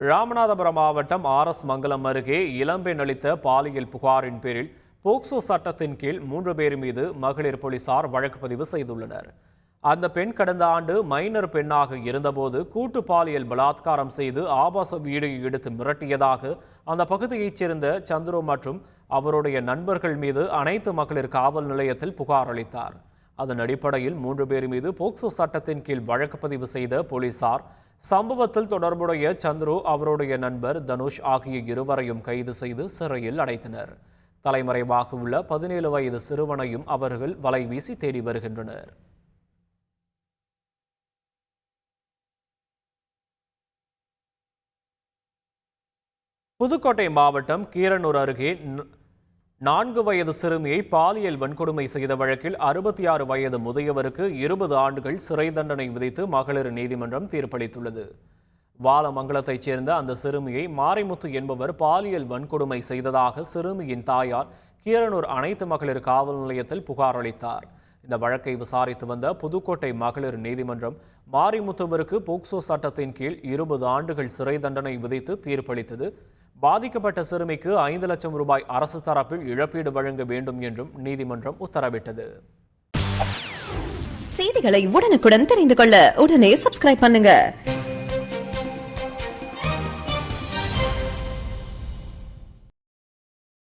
ராமநாதபுரம் மாவட்டம் R S மங்கலம் அருகே இளம்பெண் அளித்த பாலியல் புகாரின் பேரில் போக்சோ சட்டத்தின் கீழ் மூன்று பேர் மீது மகளிர் போலீசார் வழக்கு பதிவு செய்துள்ளனர். அந்த பெண் கடந்த ஆண்டு மைனர் பெண்ணாக இருந்தபோது கூட்டு பாலியல் பலாத்காரம் செய்து ஆபாச வீடு எடுத்து மிரட்டியதாக அந்த பகுதியைச் சேர்ந்த சந்துரு மற்றும் அவருடைய நண்பர்கள் மீது அனைத்து மகளிர் காவல் நிலையத்தில் புகார் அளித்தார். அதன் அடிப்படையில் மூன்று பேர் மீது போக்சோ சட்டத்தின் கீழ் வழக்கு பதிவு செய்த போலீசார் சம்பவத்தில் தொடர்புடைய சந்துரு அவருடைய நண்பர் தனுஷ் ஆகிய இருவரையும் கைது செய்து சிறையில் அடைத்தனர். தலைமறைவாக உள்ள பதினேழு வயது சிறுவனையும் அவர்கள் வலை வீசி தேடி வருகின்றனர். புதுக்கோட்டை மாவட்டம் கீரனூர் அருகே நான்கு வயது சிறுமியை பாலியல் வன்கொடுமை செய்த வழக்கில் அறுபத்தி ஆறு வயது முதியவருக்கு இருபது ஆண்டுகள் சிறை தண்டனை விதித்து மகளிர் நீதிமன்றம் தீர்ப்பளித்துள்ளது. வாலமங்கலத்தைச் சேர்ந்த அந்த சிறுமியை மாரிமுத்து என்பவர் பாலியல் வன்கொடுமை செய்ததாக சிறுமியின் தாயார் கீரனூர் அனைத்து மகளிர் காவல் நிலையத்தில் புகார் அளித்தார். இந்த வழக்கை விசாரித்து வந்த புதுக்கோட்டை மகளிர் நீதிமன்றம் மாரிமுத்துவிற்கு போக்சோ சட்டத்தின் கீழ் இருபது ஆண்டுகள் சிறை தண்டனை விதித்து தீர்ப்பளித்தது. பாதிக்கப்பட்ட சிறுமிக்கு ஐந்து லட்சம் ரூபாய் அரசு தரப்பில் இழப்பீடு வழங்க வேண்டும் என்றும் நீதிமன்றம் உத்தரவிட்டது. செய்திகளை உடனுக்குடன் தெரிந்து கொள்ள உடனே சப்ஸ்கிரைப் பண்ணுங்க.